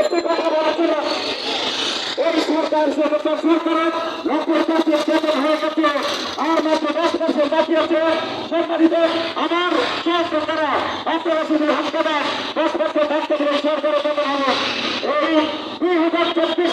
একটি কথা বলেছিলাম এই সরকার সরকার সরকারের নব্বই পার্সেন্ট বেতন হয়ে গেছে আর মাত্র দশ পার্সেন্ট বাকি আছে সম্মানিত আমার দশ পার্সেন্ট থাকতে গেলে সরকারের বেতন হবে এই দুই হাজার চব্বিশ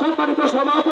সম্মানিত সভাপতি